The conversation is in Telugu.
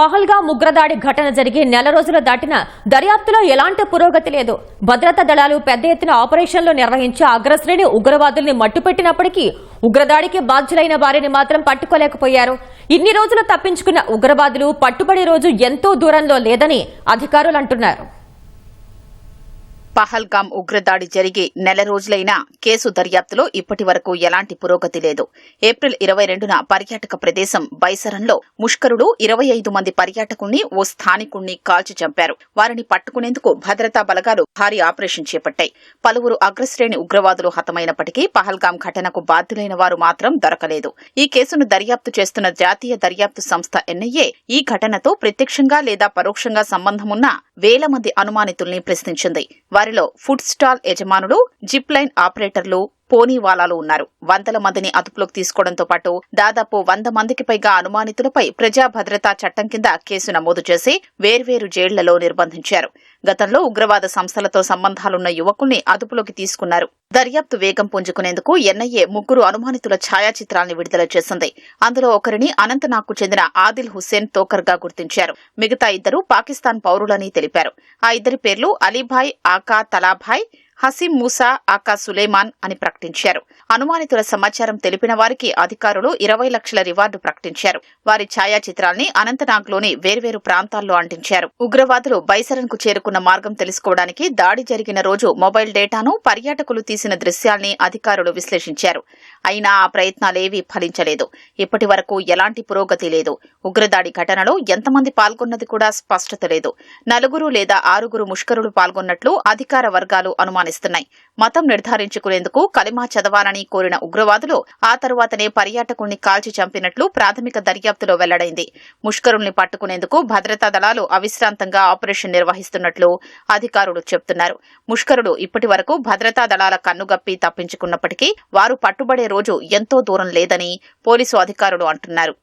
పహల్గా ఉగ్రదాడి ఘటన జరిగి నెల రోజులు దాటిన దర్యాప్తులో ఎలాంటి పురోగతి లేదు. భద్రతా దళాలు పెద్ద ఎత్తున ఆపరేషన్లు నిర్వహించి అగ్రశ్రేణి ఉగ్రవాదుల్ని మట్టుపెట్టినప్పటికీ ఉగ్రదాడికి బాధ్యులైన వారిని మాత్రం పట్టుకోలేకపోయారు. ఇన్ని రోజులు తప్పించుకున్న ఉగ్రవాదులు పట్టుబడి రోజు ఎంతో దూరంలో లేదని అధికారులు అంటున్నారు. పహల్గాం ఉగ్రదాడి జరిగి నెల రోజులైనా కేసు దర్యాప్తులో ఇప్పటి వరకు ఎలాంటి పురోగతి లేదు. ఏప్రిల్ ఇరవై రెండున పర్యాటక ప్రదేశం బైసరంలో ముష్కరుడు ఇరవై ఐదు మంది పర్యాటకుల్ని ఓ స్థానికుణ్ణి కాల్చి చంపారు. వారిని పట్టుకునేందుకు భద్రతా బలగాలు భారీ ఆపరేషన్ చేపట్టాయి. పలువురు అగ్రశ్రేణి ఉగ్రవాదులు హతమైనప్పటికీ పహల్గాం ఘటనకు బాధ్యులైన వారు మాత్రం దొరకలేదు. ఈ కేసును దర్యాప్తు చేస్తున్న జాతీయ దర్యాప్తు సంస్థ ఎన్ఐఏ ఈ ఘటనతో ప్రత్యక్షంగా లేదా పరోక్షంగా సంబంధమున్న వేల మంది అనుమానితుల్ని ప్రశ్నించింది. వారిలో ఫుడ్ స్టాల్ యజమానులు జిప్ లైన్ ఆపరేటర్లు పోనీవాలాలు ఉన్నారు. వందల మందిని అదుపులోకి తీసుకోవడంతో పాటు దాదాపు వంద మందికి పైగా అనుమానితులపై ప్రజా భద్రతా చట్టం కింద కేసు నమోదు చేసి వేర్వేరు జైళ్ళలో నిర్బంధించారు. గతంలో ఉగ్రవాద సంస్థలతో సంబంధాలున్న యువకుల్ని అదుపులోకి తీసుకున్నారు. దర్యాప్తు వేగం పుంజుకునేందుకు ఎన్ఐఏ ముగ్గురు అనుమానితుల ఛాయాచిత్రాల్ని విడుదల చేసింది. అందులో ఒకరిని అనంతనాగ్కు చెందిన ఆదిల్ హుస్సేన్ తోకర్గా గుర్తించారు. మిగతా ఇద్దరు పాకిస్తాన్ పౌరులని తెలిపారు. ఆ ఇద్దరి పేర్లు అలీభాయ్ ఆకా తలాభాయ్ హసీం మూసా ఆకా సులేమాన్ అని ప్రకటించారు. అనుమానితుల సమాచారం తెలిపిన వారికి అధికారులు ఇరవై లక్షల రివార్డు ప్రకటించారు. వారి ఛాయాచిత్రాల్ని అనంతనాగ్లోని వేర్వేరు ప్రాంతాల్లో అంటించారు. ఉగ్రవాదులు బైసరన్కు చేరుకున్న మార్గం తెలుసుకోవడానికి దాడి జరిగిన రోజు మొబైల్ డేటాను పర్యాటకులు తీసిన దృశ్యాల్ని అధికారులు విశ్లేషించారు. అయినా ఆ ప్రయత్నాలేవీ ఫలించలేదు. ఇప్పటి వరకు ఎలాంటి పురోగతి లేదు. ఉగ్రదాడి ఘటనలో ఎంతమంది పాల్గొన్నది కూడా స్పష్టత లేదు. నలుగురు లేదా ఆరుగురు ముష్కరులు పాల్గొన్నట్లు అధికార వర్గాలు అనుమానిస్తున్నాయి మతం నిర్ధారించుకునేందుకు కలిమా చదవాలని కోరిన ఉగ్రవాదులు ఆ తరువాతనే పర్యాటకుల్ని కాల్చి చంపినట్లు ప్రాథమిక దర్యాప్తులో వెల్లడైంది. ముష్కరుల్ని పట్టుకునేందుకు భద్రతా దళాలు అవిశ్రాంతంగా ఆపరేషన్ నిర్వహిస్తున్నట్లు అధికారులు చెబుతున్నారు ముష్కరులు ఇప్పటి వరకు భద్రతా దళాల కన్నుగప్పి తప్పించుకున్నప్పటికీ వారు పట్టుబడే రోజు ఎంతో దూరం లేదని పోలీసు అధికారులు అంటున్నారు.